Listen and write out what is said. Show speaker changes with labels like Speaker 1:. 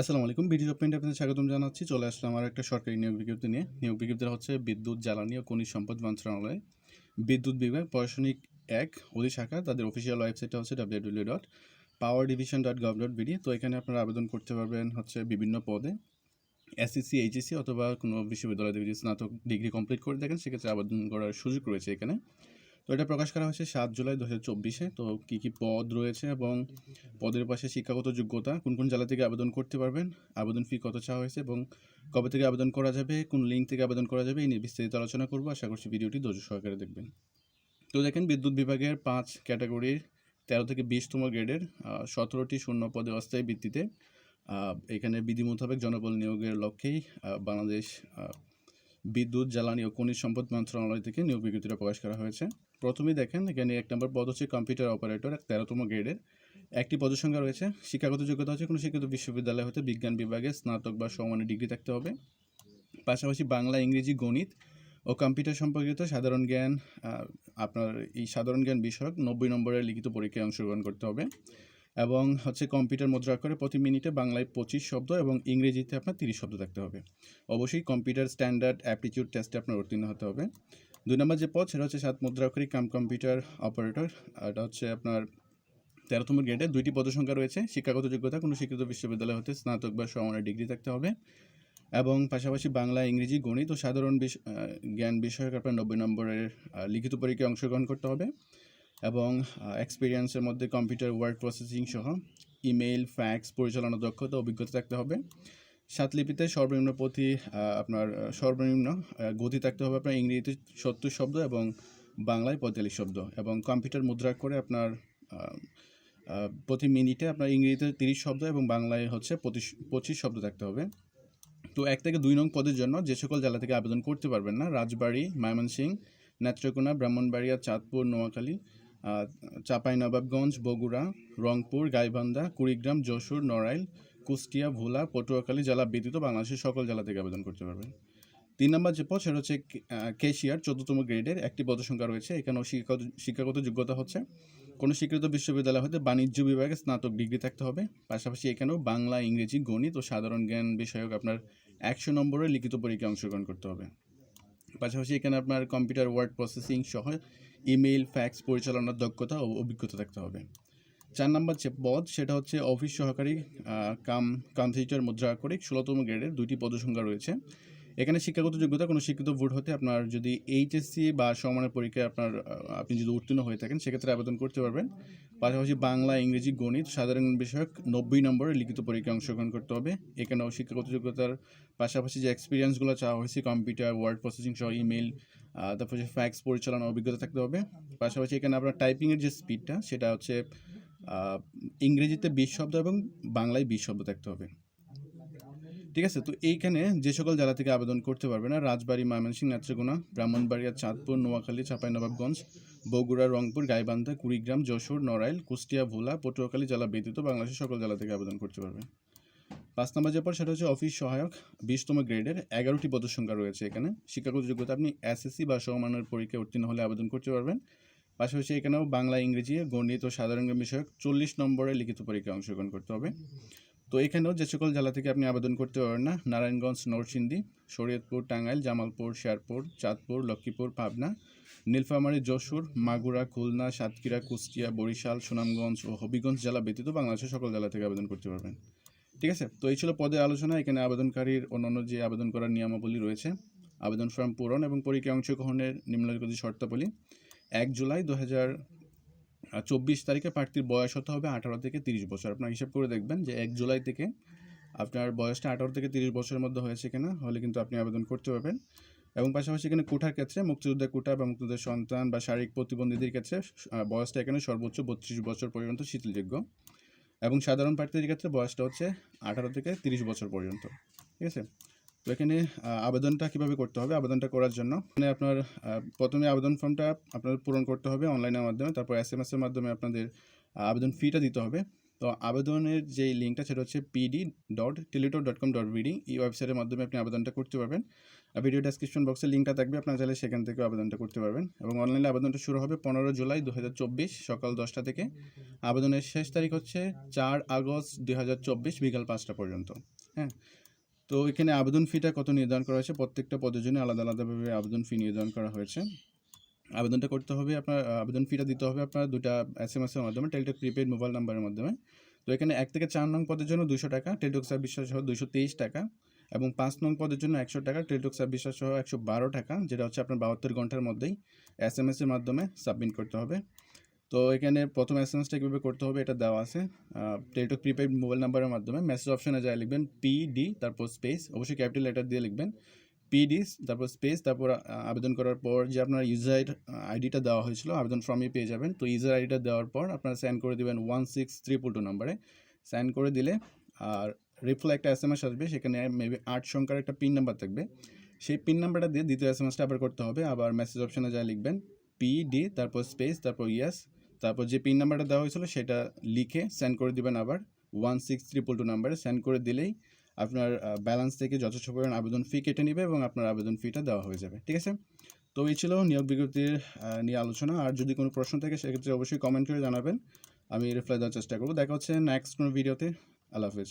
Speaker 1: আসসালামু আলাইকুম BD job পয়েন্টে আপনাদের স্বাগতম জানাচ্ছি। চলে আসলাম আমার একটা সরকারি নিয়োগ বিজ্ঞপ্তি নিয়ে। নিয়োগ বিজ্ঞপ্তিটা হচ্ছে বিদ্যুৎ, জ্বালানি ও খনিজ সম্পদ মন্ত্রণালয়। বিদ্যুৎ বিভাগ, প্রশাসনিক এক অধি শাখা, তাদের অফিসিয়াল ওয়েবসাইটটা হচ্ছে W dot power division dot gov dot BD তো এখানে আপনারা আবেদন করতে পারবেন হচ্ছে বিভিন্ন পদে। এসএসসি এইচএসসি অথবা কোনো বিশ্ববিদ্যালয় থেকে স্নাতক ডিগ্রি কমপ্লিট করে দেখেন সেক্ষেত্রে আবেদন করার সুযোগ রয়েছে এখানে। তো এটা প্রকাশ করা হয়েছে সাত জুলাই দু হাজার চব্বিশে। তো কী কী পদ রয়েছে এবং পদের পাশে শিক্ষাগত যোগ্যতা, কোন কোন জেলা থেকে আবেদন করতে পারবেন, আবেদন ফি কত চাওয়া হয়েছে এবং কবে থেকে আবেদন করা যাবে, কোন লিঙ্ক থেকে আবেদন করা যাবে, এই নিয়ে বিস্তারিত আলোচনা করব। আশা করছি ভিডিওটি ধৈর্য সহকারে দেখবেন। তো দেখেন, বিদ্যুৎ বিভাগের পাঁচ ক্যাটাগরির তেরো থেকে বিশতম গ্রেডের সতেরোটি শূন্য পদে অস্থায়ী ভিত্তিতে এখানে বিধি মোতাবেক জনবল নিয়োগের লক্ষ্যেই বাংলাদেশ বিদ্যুৎ, জ্বালানি ও খনিজ সম্পদ মন্ত্রণালয় থেকে নিয়োগ বিজ্ঞপ্তিটা প্রকাশ করা হয়েছে। প্রথমেই দেখেন, এখানে এক নম্বর পদ হচ্ছে কম্পিউটার অপারেটর, এক তেরোতম গ্রেডের। একটি পদসংখ্যা রয়েছে, শিক্ষাগত যোগ্যতা হচ্ছে কোনো শিক্ষিত বিশ্ববিদ্যালয় হতে বিজ্ঞান বিভাগে স্নাতক বা সমানের ডিগ্রি থাকতে হবে। পাশাপাশি বাংলা, ইংরেজি, গণিত ও কম্পিউটার সম্পর্কিত সাধারণ জ্ঞান আপনার এই সাধারণ জ্ঞান বিষয়ক নব্বই নম্বরের লিখিত পরীক্ষায় অংশগ্রহণ করতে হবে। এবং হচ্ছে কম্পিউটার মুদ্রা করে প্রতি মিনিটে বাংলায় পঁচিশ শব্দ এবং ইংরেজিতে আপনার তিরিশ শব্দ থাকতে হবে। অবশ্যই কম্পিউটার স্ট্যান্ডার্ড অ্যাপটিটিউড টেস্টে আপনার উত্তীর্ণ হতে হবে। দুই নম্বর যে পদ, সেটা হচ্ছে সাত মুদ্রাক্ষরী কাম কম্পিউটার অপারেটর এটা হচ্ছে আপনার তেরোতম গ্রেডে দুইটি পদসংখ্যা রয়েছে, শিক্ষাগত যোগ্যতা, কোনো শিক্ষিত বিশ্ববিদ্যালয় হতে স্নাতক বা সমানের ডিগ্রি থাকতে হবে। এবং পাশাপাশি বাংলা, ইংরেজি, গণিত ও সাধারণ জ্ঞান বিষয়ক আপনার নব্বই নম্বরের লিখিত পরীক্ষায় অংশগ্রহণ করতে হবে। এবং এক্সপিরিয়েন্সের মধ্যে কম্পিউটার ওয়ার্ড প্রসেসিং সহ ইমেইল ফ্যাক্স পরিচালনা দক্ষতা, অভিজ্ঞতা থাকতে হবে। সাত লিপিতে সর্বনিম্ন প্রতি আপনার সর্বনিম্ন গতি থাকতে হবে আপনার ইংরেজিতে সত্তর শব্দ এবং বাংলায় পঁয়তাল্লিশ শব্দ এবং কম্পিউটার মুদ্রা করে আপনার প্রতি মিনিটে আপনার ইংরেজিতে তিরিশ শব্দ এবং বাংলায় হচ্ছে পঁচিশ শব্দ থাকতে হবে। তো এক থেকে দুই নং পদের জন্য যে সকল জেলা থেকে আবেদন করতে পারবেন না, রাজবাড়ি, ময়মনসিংহ, নেত্রকোনা, ব্রাহ্মণবাড়িয়া, চাঁদপুর, নোয়াখালী চাঁপাইনবাবগঞ্জ, বগুড়া, রংপুর, গাইবান্ধা, কুড়িগ্রাম, যশোর, নড়াইল, কুষ্টিয়া, ভোলা, পটুয়াখালী জেলা ব্যতীত বাংলাদেশের সকল জেলা থেকে আবেদন করতে পারবেন। তিন নম্বর যে পদ, সেটা হচ্ছে কেশিয়ার, চোদ্দতম গ্রেডের একটি পদসংখ্যা রয়েছে। এখানেও শিক্ষাগত শিক্ষাগত যোগ্যতা হচ্ছে। কোনো স্বীকৃত বিশ্ববিদ্যালয় হতে বাণিজ্য বিভাগে স্নাতক ডিগ্রি থাকতে হবে। পাশাপাশি এখানেও বাংলা, ইংরেজি, গণিত ও সাধারণ জ্ঞান বিষয়ক আপনার একশো নম্বরের লিখিত পরীক্ষায় অংশগ্রহণ করতে হবে। পাশাপাশি এখানে আপনার কম্পিউটার ওয়ার্ড প্রসেসিং সহ ইমেইল ফ্যাক্স পরিচালনার দক্ষতা ও অভিজ্ঞতা থাকতে হবে। চার নম্বর যে পদ, সেটা হচ্ছে অফিস সহকারী কাম কম্পিউটার মুদ্রা করে ষোলোতম গ্রেডের দুইটি পদসংখ্যা রয়েছে। এখানে শিক্ষাগত যোগ্যতা, কোনো শিক্ষিত ভোট হতে আপনার যদি এইচএসসি বা সমানের পরীক্ষায় আপনার আপনি যদি উত্তীর্ণ হয়ে থাকেন, সেক্ষেত্রে আবেদন করতে পারবেন। পাশাপাশি বাংলা, ইংরেজি, গণিত, সাধারণ বিষয়ক নব্বই নম্বরের লিখিত পরীক্ষায় অংশগ্রহণ করতে হবে। এখানেও শিক্ষাগত যোগ্যতার পাশাপাশি যে এক্সপিরিয়েন্সগুলো চাওয়া হয়েছে কম্পিউটার ওয়ার্ড প্রসেসিং সহ ইমেল তারপর ফ্যাক্স পরিচালনা অভিজ্ঞতা থাকতে হবে। পাশাপাশি এখানে আপনার টাইপিংয়ের যে স্পিডটা সেটা হচ্ছে ইংরেজিতে বিশ শব্দ এবং বাংলায় বিশ শব্দ থাকতে হবে। ঠিক আছে? তো এইখানে যে সকল জেলা থেকে আবেদন করতে পারবে না, রাজবাড়ী, ময়মনসিংহ, নেত্রকোনা, ব্রাহ্মণবাড়িয়া, চাঁদপুর, নোয়াখালী, চাঁপাইনবাবগঞ্জ, বগুড়া, রংপুর, গাইবান্ধা, কুড়িগ্রাম, যশোর, নড়াইল, কুষ্টিয়া, ভোলা, পটুয়াখালী, জেলা ব্যতীত বাংলাদেশের সকল জেলা থেকে আবেদন করতে পারবে। পাঁচ নম্বর যে পর সেটা হচ্ছে অফিস সহায়ক, বিশতম গ্রেডের এগারোটি পদসংখ্যা রয়েছে এখানে। শিক্ষাগত যোগ্যতা আপনি এসএসসি বা সমমানের পরীক্ষায় উত্তীর্ণ হলে আবেদন করতে পারবেন। পাশাপাশি এখানেও বাংলা, ইংরেজি, গণিত ও সাধারণ বিষয়ক চল্লিশ নম্বরের লিখিত পরীক্ষায় অংশগ্রহণ করতে হবে। তো এখানেও যে সকল জেলা থেকে আপনি আবেদন করতে পারবেন না, নারায়ণগঞ্জ, নরসিংদী, শরীয়তপুর, টাঙ্গাইল, জামালপুর শেরপুর চাঁদপুর, লক্ষ্মীপুর, পাবনা, নীলফামারী, যশোর, মাগুরা, খুলনা, সাতক্ষীরা, কুষ্টিয়া, বরিশাল, সুনামগঞ্জ ও হবিগঞ্জ জেলা ব্যতীত বাংলাদেশের সকল জেলা থেকে আবেদন করতে পারবেন। ঠিক আছে? তো এই ছিল পদে আলোচনা। এখানে আবেদনকারীর অন্যান্য যে আবেদন করার নিয়মাবলী রয়েছে, আবেদন ফর্ম পূরণ এবং পরীক্ষা অংশগ্রহণের নিম্নলিখিত শর্তাবলী। এক জুলাই দু হাজার চব্বিশ তারিখে প্রার্থীর বয়স হতে হবে আঠারো থেকে তিরিশ বছর। আপনার হিসাব করে দেখবেন যে এক জুলাই থেকে আপনার বয়সটা আঠারো থেকে তিরিশ বছরের মধ্যে হয়েছে কিনা, হলে কিন্তু আপনি আবেদন করতে পারবেন। এবং পাশাপাশি এখানে কোটার ক্ষেত্রে মুক্তিযোদ্ধা কোটা বা মুক্তিযোদ্ধার সন্তান বা শারীরিক প্রতিবন্ধীদের ক্ষেত্রে বয়সটা এখানে সর্বোচ্চ বত্রিশ বছর পর্যন্ত শিথিলযোগ্য এবং সাধারণ প্রার্থীদের ক্ষেত্রে বয়সটা হচ্ছে আঠারো থেকে তিরিশ বছর পর্যন্ত। ঠিক আছে? তো এখানে আবেদনটা কীভাবে করতে হবে? আবেদনটা করার জন্য মানে আপনার প্রথমে আবেদন ফর্মটা আপনাদের পূরণ করতে হবে অনলাইনের মাধ্যমে। তারপর এস এম এসের মাধ্যমে আপনাদের আবেদন ফিটা দিতে হবে। তো আবেদনের যে লিঙ্কটা, সেটা হচ্ছে PD dot teletalk dot com dot BD এই ওয়েবসাইটের মাধ্যমে আপনি আবেদনটা করতে পারবেন। ভিডিও ডেসক্রিপশন বক্সে লিঙ্কটা থাকবে। আপনারা চাইলে সেখান থেকে আবেদনটা করতে পারবেন। এবং অনলাইনে আবেদনটা শুরু হবে পনেরো জুলাই দু হাজার চব্বিশ সকাল দশটা থেকে। আবেদনের শেষ তারিখ হচ্ছে চার আগস্ট দু হাজার চব্বিশ বিকাল পাঁচটা পর্যন্ত। হ্যাঁ? তো এখানে আবেদন ফিটা কত নির্ধারণ করা হয়েছে? প্রত্যেকটা পদের জন্য আলাদা আলাদাভাবে আবেদন ফি নির্ধারণ করা হয়েছে। আবেদনটা করতে হবে আপনার, আবেদন ফিটা দিতে হবে আপনার দুটা এস এম এসের মাধ্যমে টেলটেক প্রিপেড মোবাইল নাম্বারের মাধ্যমে। তো এখানে এক থেকে চার নং পদের জন্য দুশো টাকা টেলটক সার্ভিস সহ দুশো তেইশ টাকা এবং পাঁচ নং পদের জন্য একশো টাকা টেলটক সার্ভিস সহ একশো বারো টাকা, যেটা হচ্ছে আপনার বাহাত্তর ঘণ্টার মধ্যেই এস এম এসের মাধ্যমে সাবমিট করতে হবে। তো এখানে প্রথম এস এম এসটা কীভাবে করতে হবে এটা দেওয়া আছে। টেলটক প্রিপেড মোবাইল নাম্বারের মাধ্যমে মেসেজ অপশনে যায় লিখবেন পিডি তারপর স্পেস অবশ্যই ক্যাপিটাল লেটার দিয়ে লিখবেন পিডি তারপর স্পেস তারপর আবেদন করার পর যে আপনার ইউজার আইডিটা দেওয়া হয়েছিল, আবেদন ফর্মে পেয়ে যাবেন। তো ইউজার আইডিটা দেওয়ার পর আপনারা সেন্ড করে দেবেন ওয়ান সিক্স ট্রিপল টু নাম্বারে সেন্ড করে দিলে আর রিপ্লাই একটা এস এম এস আসবে, সেখানে মেবি আট সংখ্যার একটা পিন নাম্বার থাকবে। সেই পিন নাম্বারটা দিয়ে দ্বিতীয় এস এম এসটা আবার করতে হবে, আবার মেসেজ অপশনে যা লিখবেন পিডি তারপর স্পেস তারপর ইয়েস তারপর যে পিন নাম্বারটা দেওয়া হয়েছিল সেটা লিখে সেন্ড করে দিবেন আবার ওয়ান সিক্স ট্রিপল টু নাম্বারে সেন্ড করে দিলেই আপনার ব্যালেন্স থেকে যথেষ্ট পরিমাণ আবেদন ফি কেটে নেবে এবং আপনার আবেদন ফিটা দেওয়া হয়ে যাবে, ঠিক আছে? তো এই ছিল নিয়োগ বিজ্ঞপ্তির নিয়ে আলোচনা। আর যদি কোনো প্রশ্ন থাকে সেক্ষেত্রে অবশ্যই কমেন্ট করে জানাবেন। আমি রিপ্লাই দেওয়ার চেষ্টা করব। দেখা হচ্ছে নেক্সট কোনো ভিডিওতে আল্লাহ হাফেজ।